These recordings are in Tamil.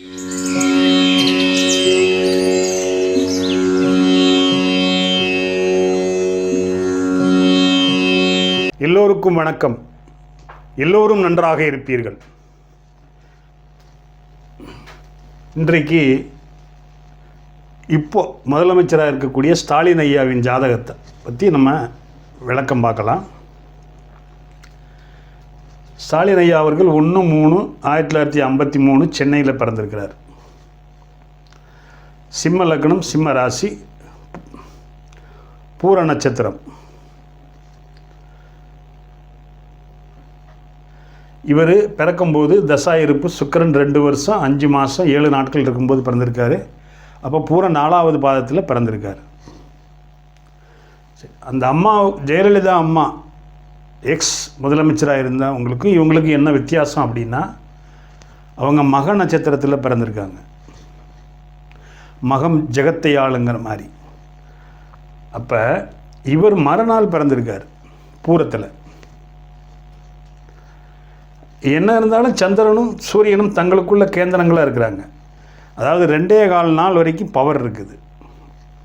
எல்லோருக்கும் வணக்கம். எல்லோரும் நன்றாக இருப்பீர்கள். இன்றைக்கு இப்போ முதலமைச்சராக இருக்கக்கூடிய ஸ்டாலின் ஐயாவின் ஜாதகத்தை பற்றி நம்ம விளக்கம் பார்க்கலாம். ஸ்டாலின் ஐயா அவர்கள் ஒன்று மூணு ஆயிரத்தி தொள்ளாயிரத்தி ஐம்பத்தி மூணு சென்னையில் பிறந்திருக்கிறார். சிம்ம லக்னம் சிம்ம ராசி பூர நட்சத்திரம். இவர் பிறக்கும்போது தசா இருப்பு சுக்கிரன் ரெண்டு வருஷம் அஞ்சு மாதம் ஏழு நாட்கள் இருக்கும்போது பிறந்திருக்காரு. அப்போ பூரா நாலாவது பாதத்தில் பிறந்திருக்கார். அந்த அம்மா ஜெயலலிதா அம்மா எக்ஸ் முதலமைச்சராக இருந்தவங்களுக்கு இவங்களுக்கு என்ன வித்தியாசம் அப்படின்னா அவங்க மக நட்சத்திரத்தில் பிறந்திருக்காங்க. மகம் ஜெகத்தை ஆளுங்கிற மாதிரி. அப்போ இவர் மறுநாள் பிறந்திருக்கார் பூரத்தில். என்ன இருந்தாலும் சந்திரனும் சூரியனும் தங்களுக்குள்ள கேந்திரங்களாக இருக்கிறாங்க. அதாவது ரெண்டே கால் நாள் வரைக்கும் பவர் இருக்குது.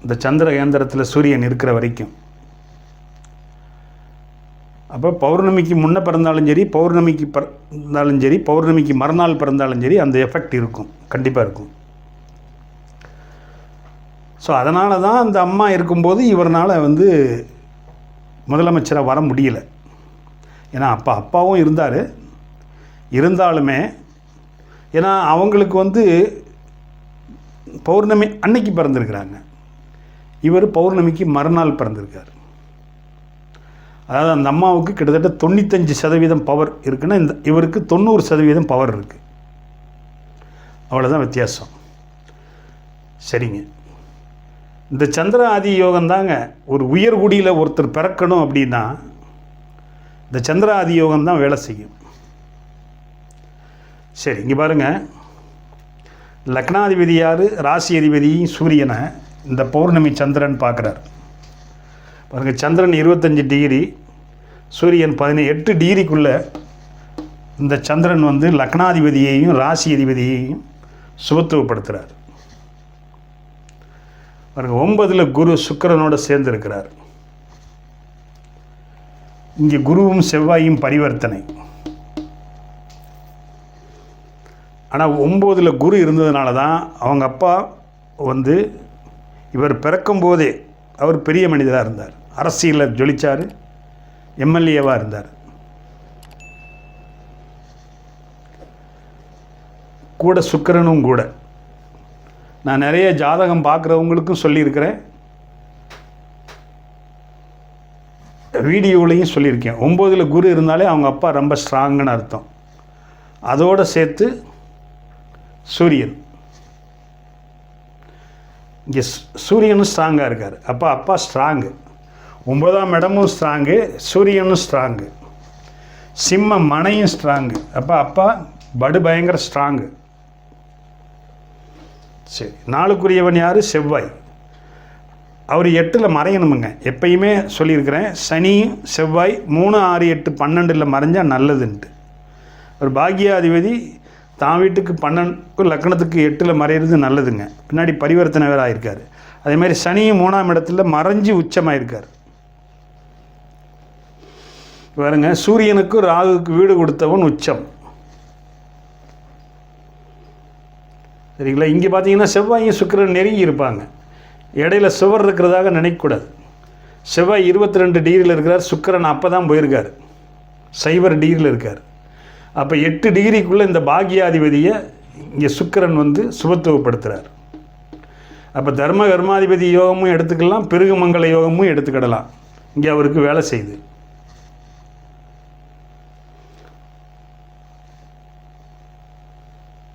இந்த சந்திர கேந்திரத்தில் சூரியன் இருக்கிற வரைக்கும். அப்போ பௌர்ணமிக்கு முன்னே பிறந்தாலும் சரி பௌர்ணமிக்கு பிறந்தாலும் சரி பௌர்ணமிக்கு மறுநாள் பிறந்தாலும் சரி அந்த எஃபெக்ட் இருக்கும். கண்டிப்பாக இருக்கும். ஸோ அதனால தான் அந்த அம்மா இருக்கும்போது இவரால் வந்து முதலமைச்சராக வர முடியல. ஏன்னா அப்பா அப்பாவும் இருந்தார். இருந்தாலுமே ஏன்னா அவங்களுக்கு வந்து பௌர்ணமி அன்னைக்கு பிறந்திருக்கிறாங்க. இவர் பௌர்ணமிக்கு மறுநாள் பிறந்திருக்கார். அதாவது அந்த அம்மாவுக்கு கிட்டத்தட்ட தொண்ணூத்தஞ்சு சதவீதம் பவர் இருக்குன்னா இந்த இவருக்கு தொண்ணூறு சதவீதம் பவர் இருக்குது அவ்வளோதான் வித்தியாசம். சரிங்க. இந்த சந்திர ஆதி யோகம் தாங்க ஒரு உயர்குடியில் ஒருத்தர் பிறக்கணும் அப்படின்னா இந்த சந்திர ஆதி யோகம் தான் வேலை செய்யும். சரி இங்கே பாருங்கள் லக்னாதிபதி யார்? ராசி அதிபதியும் சூரியனை இந்த பௌர்ணமி சந்திரன் பார்க்குறார். பாருங்கள் சந்திரன் இருபத்தஞ்சி டிகிரி சூரியன் பதினெட்டு எட்டு டிகிரிக்குள்ளே இந்த சந்திரன் வந்து லக்னாதிபதியையும் ராசி அதிபதியையும் சுபத்துவப்படுத்துகிறார் பாருங்கள் ஒன்பதில் குரு சுக்கரனோடு சேர்ந்திருக்கிறார். இங்கே குருவும் செவ்வாயும் பரிவர்த்தனை. ஆனால் ஒம்போதில் குரு இருந்ததுனால தான் அவங்க அப்பா வந்து இவர் பிறக்கும்போதே அவர் பெரிய மனிதராக இருந்தார். அரசியலில் ஜொலிச்சார். எம்எல்ஏவாக இருந்தார். கூட சுக்கிரனும் கூட. நான் நிறைய ஜாதகம் பார்க்குறவங்களுக்கும் சொல்லியிருக்கிறேன். வீடியோலையும் சொல்லியிருக்கேன். ஒம்போதில் குரு இருந்தாலே அவங்க அப்பா ரொம்ப ஸ்ட்ராங்குன்னு அர்த்தம். அதோடு சேர்த்து சூரியன். இங்கே சூரியனும் ஸ்ட்ராங்காக இருக்கார். அப்போ அப்பா ஸ்ட்ராங்கு. ஒன்பதாம் இடமும் ஸ்ட்ராங்கு சூரியனும் ஸ்ட்ராங்கு சிம்ம மனையும் ஸ்ட்ராங்கு அப்போ அப்பா படு பயங்கர ஸ்ட்ராங்கு சரி நாளுக்குரியவன் யார்? செவ்வாய். அவர் எட்டில் மறையணுமுங்க. எப்பயுமே சொல்லியிருக்கிறேன் சனி செவ்வாய் மூணு ஆறு எட்டு பன்னெண்டில் மறைஞ்சால் நல்லதுன்ட்டு. ஒரு பாக்யாதிபதி தான் வீட்டுக்கு பன்னெண்டு லக்கணத்துக்கு எட்டில் மறையிறது நல்லதுங்க. பின்னாடி பரிவர்த்தனை வேறு ஆயிருக்காரு அதேமாதிரி சனியும் மூணாம் இடத்துல மறைஞ்சு உச்சமாயிருக்கார். பாருங்க சூரியனுக்கு ராகுக்கு வீடு கொடுத்தவன் உச்சம். சரிங்களா? இங்கே பார்த்தீங்கன்னா செவ்வாயும் சுக்கிரன் நெருங்கி இருப்பாங்க. இடையில சுவர் இருக்கிறதாக நினைக்கக்கூடாது. செவ்வாய் இருபத்தி ரெண்டு டிகிரியில் இருக்கிறார் சுக்கிரன் அப்போ தான் போயிருக்கார் சைபர் டிகிரியில் இருக்கார். அப்போ எட்டு டிகிரிக்குள்ளே இந்த பாக்யாதிபதியை இங்கே சுக்கிரன் வந்து சுபத்துவப்படுத்துகிறார் அப்போ தர்ம கர்மாதிபதி யோகமும் எடுத்துக்கலாம் பெருகுமங்கல யோகமும் எடுத்துக்கிடலாம். இங்கே அவருக்கு வேலை செய்யுது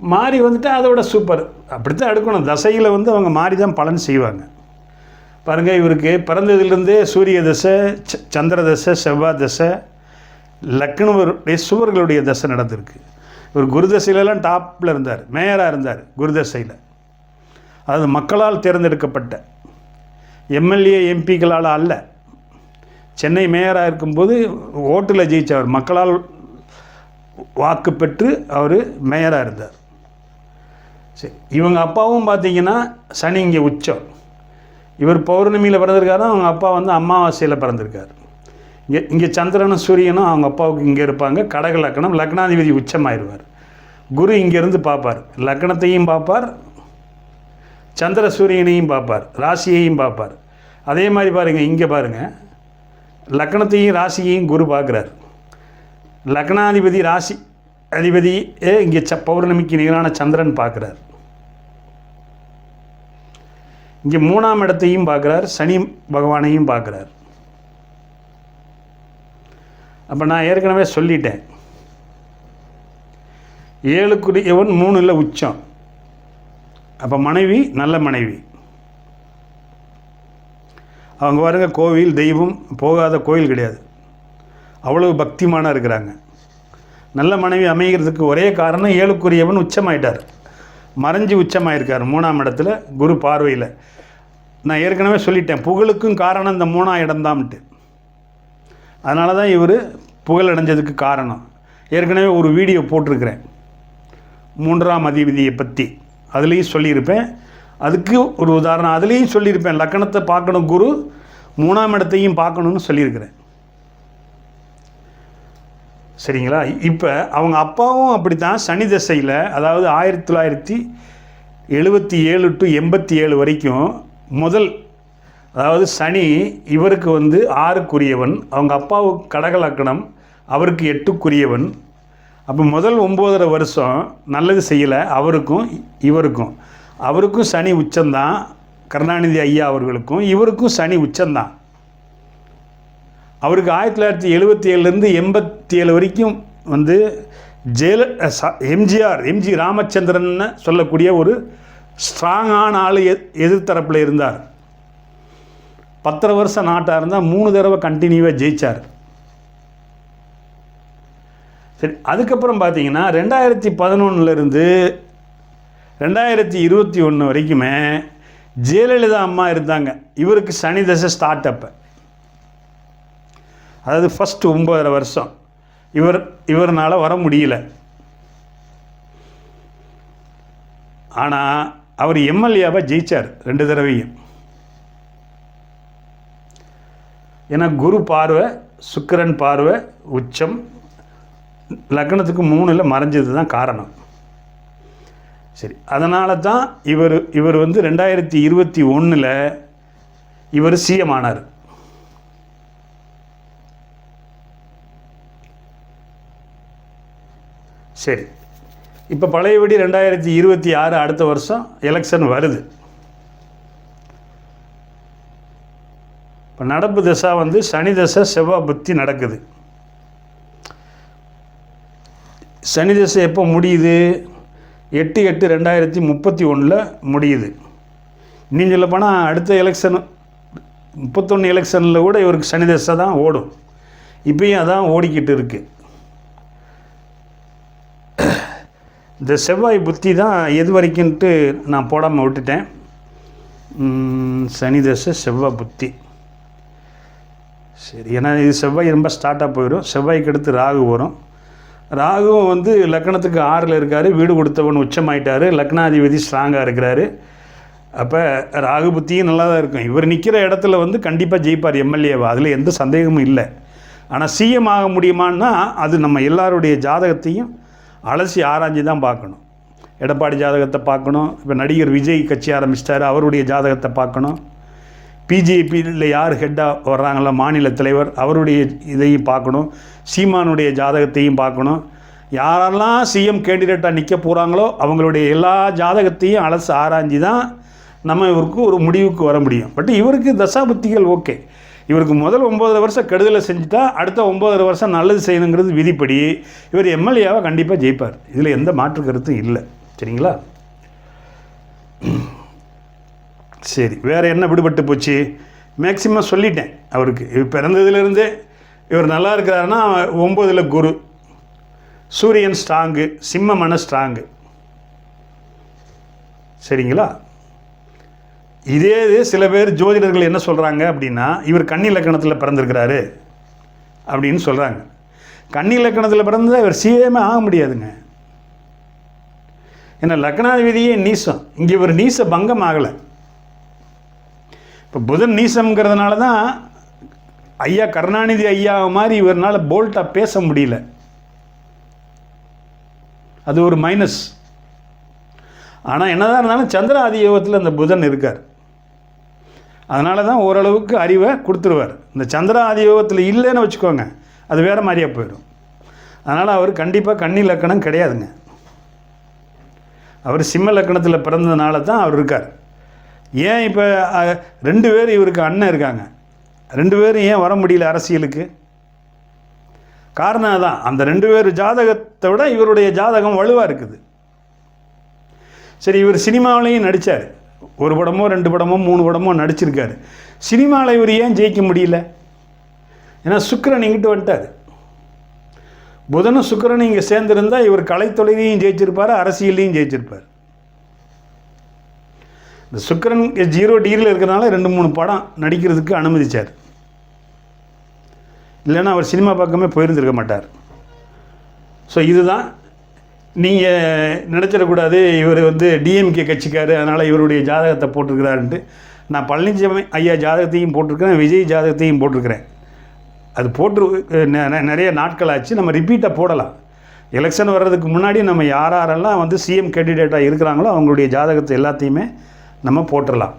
மாறி வந்துட்டு அதோட சூப்பர் அப்படித்தான் எடுக்கணும். தசையில் வந்து அவங்க மாறி தான் பலன் செய்வாங்க. பாருங்கள் இவருக்கு பிறந்ததுலேருந்தே சூரிய தசை ச- சந்திர தசை செவ்வாய் தசை லக்னவருடைய சுவர்களுடைய தசை நடந்திருக்கு. இவர் குருதசையிலலாம் டாப்பில் இருந்தார். மேயராக இருந்தார் குருதசையில் அதாவது மக்களால் தேர்ந்தெடுக்கப்பட்ட. எம்எல்ஏ எம்பிக்களால் அல்ல. சென்னை மேயராக இருக்கும்போது ஓட்டில் ஜெயித்தவர் மக்களால் வாக்கு பெற்று அவர் மேயராக இருந்தார். சரி இவங்க அப்பாவும் பார்த்தீங்கன்னா சனி இங்கே உச்சம். இவர் பௌர்ணமியில் பிறந்திருக்காரு அவங்க அப்பா வந்து அமாவாசையில் பிறந்திருக்காரு. இங்கே இங்கே சந்திரனும் சூரியனும் அவங்க அப்பாவுக்கு இங்கே இருப்பாங்க. கடக லக்னம் லக்னாதிபதி உச்சமாயிடுவார் குரு இங்கேருந்து பார்ப்பார். லக்னத்தையும் பார்ப்பார் சந்திர சூரியனையும் பார்ப்பார் ராசியையும் பார்ப்பார். அதே மாதிரி பாருங்கள் இங்கே பாருங்கள் லக்னத்தையும் ராசியையும் குரு பார்க்குறார். லக்னாதிபதி ராசி அதிபதி இங்கே ச பௌர்ணமிக்கு நிகரான சந்திரன் பார்க்குறார். இங்கே மூணாம் இடத்தையும் பார்க்குறார் சனி பகவானையும் பார்க்குறார். அப்போ நான் ஏற்கனவே சொல்லிட்டேன். ஏழுக்குரியவன் மூணில் உச்சம். அப்போ மனைவி நல்ல மனைவி. அவங்க பாருங்க கோவில் தெய்வம் போகாத கோயில் கிடையாது. அவ்வளவு பக்திமான இருக்கிறாங்க. நல்ல மனைவி அமைகிறதுக்கு ஒரே காரணம் ஏழுக்குரியவன் உச்சமாயிட்டார். மறைஞ்சு உச்சமாயிருக்கார் மூணாம் இடத்துல குரு பார்வையில். நான் ஏற்கனவே சொல்லிட்டேன் புகழுக்கும் காரணம் இந்த மூணாம் இடம்தான்ட்டு அதனால தான் இவர் புகழ் அடைஞ்சதுக்கு காரணம். ஏற்கனவே ஒரு வீடியோ போட்டிருக்கிறேன் மூன்றாம் அதிபதியை பற்றி அதுலேயும் சொல்லியிருப்பேன். அதுக்கு ஒரு உதாரணம் அதுலேயும் சொல்லியிருப்பேன் லக்கணத்தை பார்க்கணும் குரு மூணாம் இடத்தையும் பார்க்கணுன்னு சொல்லியிருக்கிறேன். சரிங்களா? இப்போ அவங்க அப்பாவும் அப்படி தான் சனி தசையில் அதாவது ஆயிரத்தி தொள்ளாயிரத்தி எழுபத்தி ஏழு டு எண்பத்தி ஏழு வரைக்கும் முதல் அதாவது சனி இவருக்கு வந்து ஆறுக்குரியவன் அவங்க அப்பாவுக்கு கடகலக்கணம் அவருக்கு எட்டுக்குரியவன். அப்போ முதல் ஒம்போதரை வருஷம் நல்லது செய்யலை அவருக்கும் இவருக்கும். அவருக்கும் சனி உச்சந்தான் கருணாநிதி ஐயா அவர்களுக்கும் இவருக்கும் சனி உச்சந்தான் அவருக்கு ஆயிரத்தி தொள்ளாயிரத்தி எழுபத்தி ஏழுலேருந்து பத்தேழு ஏழு வரைக்கும் வந்து ஜெயல ச- எம்ஜிஆர் எம்ஜி ராமச்சந்திரன் சொல்லக்கூடிய ஒரு ஸ்ட்ராங்கான ஆள் எ எதிர்த்தரப்பில் இருந்தார். பத்தரை வருஷம் நாட்டாக இருந்தால் மூணு தடவை கண்டினியூவாக ஜெயிச்சார். சரி அதுக்கப்புறம் பார்த்தீங்கன்னா ரெண்டாயிரத்தி பதினொன்றுலேருந்து ரெண்டாயிரத்தி இருபத்தி ஒன்று வரைக்குமே ஜெயலலிதா அம்மா இருந்தாங்க. இவருக்கு சனி தசை ஸ்டார்ட் அப்போ அதாவது ஃபஸ்ட்டு ஒம்பதரை வருஷம். இவர் இவர்னால் வர முடியல. ஆனால் அவர் எம்எல்ஏவாக ஜெயிச்சார் ரெண்டு தடவையும். ஏன்னா குரு பார்வை சுக்கிரன் பார்வை உச்சம் லக்னத்துக்கு மூணில் மறைஞ்சது தான் காரணம். சரி அதனால தான் இவர் இவர் வந்து ரெண்டாயிரத்தி இருபத்தி ஒன்றில் இவர் சிஎம் ஆனார். சரி. இப்போ பழையபடி ரெண்டாயிரத்தி இருபத்தி ஆறு அடுத்த வருஷம் எலெக்ஷன் வருது. இப்போ நடப்பு திசா வந்து சனி தசை செவ்வாய் புத்தி நடக்குது. சனி தசை எப்போ முடியுது? எட்டு எட்டு ரெண்டாயிரத்தி முப்பத்தி ஒன்றில் முடியுது. இன்னும் சொல்லப்போனால் அடுத்த எலெக்ஷன் முப்பத்தொன்று எலெக்ஷனில் கூட இவருக்கு சனி தசை தான் ஓடும். இப்பயும் அதான் ஓடிக்கிட்டு இருக்குது இந்த செவ்வாய் புத்தி தான் எது வரைக்கும்ட்டு நான் போடாமல் விட்டுட்டேன். சனி தசை செவ்வாய் புத்தி. சரி ஏன்னா இது செவ்வாய் ரொம்ப ஸ்டார்ட்டாக போயிடும் செவ்வாய்க்கு அடுத்து ராகு வரும். ராகுவும் வந்து லக்னத்துக்கு ஆறில் இருக்கார் வீடு கொடுத்தவன் உச்சமாயிட்டார் லக்னாதிபதி ஸ்ட்ராங்காக இருக்கிறாரு. அப்போ ராகு புத்தியும் நல்லா தான் இருக்கும். இவர் நிற்கிற இடத்துல வந்து கண்டிப்பாக ஜெயிப்பார் எம்எல்ஏவா. அதில் எந்த சந்தேகமும் இல்லை. ஆனால் சிஎம் ஆக முடியுமான்னா அது நம்ம எல்லாருடைய ஜாதகத்தையும் அலசி ஆராய்ஞ்சு தான் பார்க்கணும். எடப்பாடி ஜாதகத்தை பார்க்கணும். இப்போ நடிகர் விஜய் கட்சி ஆரம்பிச்சிட்டாரு. அவருடைய ஜாதகத்தை பார்க்கணும். பிஜேபியில் யார் ஹெட்டாக வர்றாங்களோ மாநில தலைவர் அவருடைய இதையும் பார்க்கணும். சீமானுடைய ஜாதகத்தையும் பார்க்கணும். யாரெல்லாம் சிஎம் கேண்டிடேட்டாக நிற்க போகிறாங்களோ அவங்களுடைய எல்லா ஜாதகத்தையும் அலசு ஆராய்ஞ்சு தான் நம்ம இவருக்கு ஒரு முடிவுக்கு வர முடியும். பட் இவருக்கு தசாபுத்திகள் ஓகே இவருக்கு முதல் ஒம்பதரை வருஷம் கெடுதலை செஞ்சுட்டா அடுத்த ஒம்பதரை வருஷம் நல்லது செய்யணுங்கிறது விதிப்படி இவர் எம்எல்ஏவாக கண்டிப்பாக ஜெயிப்பார். இதில் எந்த மாற்று கருத்தும் இல்லை. சரிங்களா? சரி வேறு என்ன விடுபட்டு போச்சு? மேக்சிமம் சொல்லிட்டேன் அவருக்கு. இவர் பிறந்ததுலேருந்தே இவர் நல்லா இருக்கிறாருன்னா ஒம்பதில் குரு சூரியன் ஸ்ட்ராங்கு சிம்ம மன ஸ்ட்ராங்கு. சரிங்களா? இதே இது சில பேர் ஜோதிடர்கள் என்ன சொல்கிறாங்க அப்படின்னா இவர் கன்னி இலக்கணத்தில் பிறந்திருக்கிறாரு அப்படின்னு சொல்கிறாங்க கன்னி இலக்கணத்தில் பிறந்தால் இவர் சிஎமே ஆக முடியாதுங்க. ஏன்னா லக்னாதிபதியே நீசம். இங்கே ஒரு நீச பங்கம் ஆகலை. இப்போ புதன் நீசம்ங்கிறதுனால தான் ஐயா கருணாநிதி ஐயா மாதிரி இவரால் போல்ட்டாக பேச முடியல. அது ஒரு மைனஸ். ஆனால் என்னதான் இருந்தாலும் சந்திர ஆதியோகத்தில் அந்த புதன் இருக்கார். அதனால தான் ஓரளவுக்கு அறிவை கொடுத்துருவார். இந்த சந்திர ஆதியோகத்தில் இல்லைன்னு வச்சுக்கோங்க அது வேறு மாதிரியாக போயிடும். அதனால் அவர் கண்டிப்பாக கன்னி லக்கணம் கிடையாதுங்க. அவர் சிம்ம லக்கணத்தில் பிறந்ததுனால தான் அவர் இருக்கார். ஏன் இப்போ ரெண்டு பேர் இவருக்கு அண்ணன் இருக்காங்க. ரெண்டு பேரும் ஏன் வர முடியல அரசியலுக்கு? காரணம் தான் அந்த ரெண்டு பேர் ஜாதகத்தை விட இவருடைய ஜாதகம் வலுவாக இருக்குது. சரி இவர் சினிமாவிலையும் நடித்தார் ஒரு படமோ ரெண்டு படமோ மூணு படமோ நடிச்சிருக்காரு. சினிமாவில் இவர் ஏன் ஜெயிக்க முடியல? ஏன்னா சுக்கரன் இங்கிட்டு வந்துட்டார். புதனும் சுக்கரன் இங்கே சேர்ந்துருந்தால் இவர் கலைத்தொலையிலையும் ஜெயிச்சிருப்பார் அரசியலையும் ஜெயிச்சிருப்பார். இந்த சுக்கரன் ஜீரோ டிகிரியில் இருக்கிறனால ரெண்டு மூணு படம் நடிக்கிறதுக்கு அனுமதிச்சார். இல்லைன்னா அவர் சினிமா பக்கமே போயிருந்திருக்க மாட்டார். ஸோ இதுதான் நீங்கள் நினச்சிடக்கூடாது இவர் வந்து டிஎம்கே கட்சிக்காரு அதனால் இவருடைய ஜாதகத்தை போட்டிருக்கிறாருன்ட்டு. நான் பழனிசாமி ஐயா ஜாதகத்தையும் போட்டிருக்கிறேன் விஜய் ஜாதகத்தையும் போட்டிருக்கிறேன். அது போட்டு நெ- நெ- நிறைய நாட்கள் ஆச்சு நம்ம ரிப்பீட்டாக போடலாம். எலெக்ஷன் வர்றதுக்கு முன்னாடி நம்ம யார் யாரெல்லாம் வந்து சிஎம் கேண்டிடேட்டாக இருக்கிறாங்களோ அவங்களுடைய ஜாதகத்தை எல்லாத்தையுமே நம்ம போட்டுடலாம்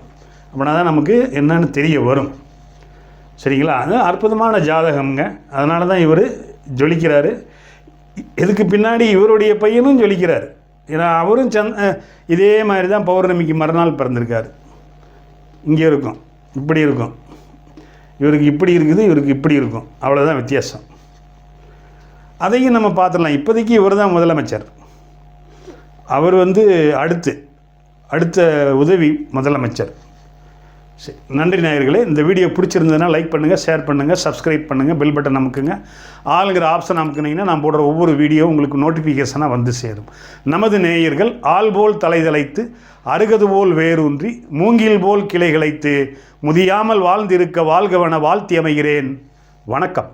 அப்படின்னா தான் நமக்கு என்னன்னு தெரிய வரும். சரிங்களா? அது அற்புதமான ஜாதகம்ங்க. அதனால தான் இவர் ஜொலிக்கிறாரு. இதுக்கு பின்னாடி இவருடைய பையனும் ஜொலிக்கிறார். ஏன்னா அவரும் சந் இதே மாதிரி தான் பௌர்ணமிக்கு மறுநாள் பிறந்திருக்கார். இங்கே இருக்கும். இப்படி இருக்கும். இவருக்கு இப்படி இருக்குது இவருக்கு இப்படி இருக்கும். அவ்வளோதான் வித்தியாசம். அதையும் நம்ம பார்த்துடலாம். இப்போதைக்கு இவர் தான் முதலமைச்சர். அவர் வந்து அடுத்து அடுத்த உதவி முதலமைச்சர். சரி. நன்றி நேயர்களே. இந்த வீடியோ பிடிச்சிருந்ததுன்னா லைக் பண்ணுங்கள் ஷேர் பண்ணுங்கள் சப்ஸ்கிரைப் பண்ணுங்கள் பெல் பட்டன் நமக்குங்க ஆளுங்கிற ஆப்ஷன் அமுக்குனீங்கன்னா நான் போடுற ஒவ்வொரு வீடியோ உங்களுக்கு நோட்டிஃபிகேஷனாக வந்து சேரும். நமது நேயர்கள் ஆள் போல் தலைதலைத்து அருகது போல் வேரூன்றி மூங்கில் போல் கிளைகளைத்து முதியாமல் வாழ்ந்திருக்க வாழ்கவன வாழ்த்தி அமைகிறேன். வணக்கம்.